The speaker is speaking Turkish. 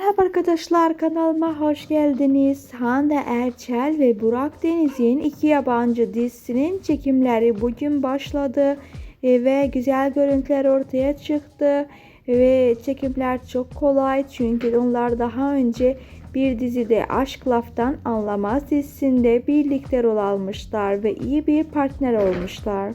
Merhaba arkadaşlar kanalıma hoş geldiniz. Hande Erçel ve Burak Deniz'in iki yabancı dizisinin çekimleri bugün başladı e, ve güzel görüntüler ortaya çıktı e, ve çekimler çok kolay çünkü onlar daha önce bir dizide Aşk Laftan Anlamaz dizisinde birlikte rol almışlar ve iyi bir partner olmuşlar.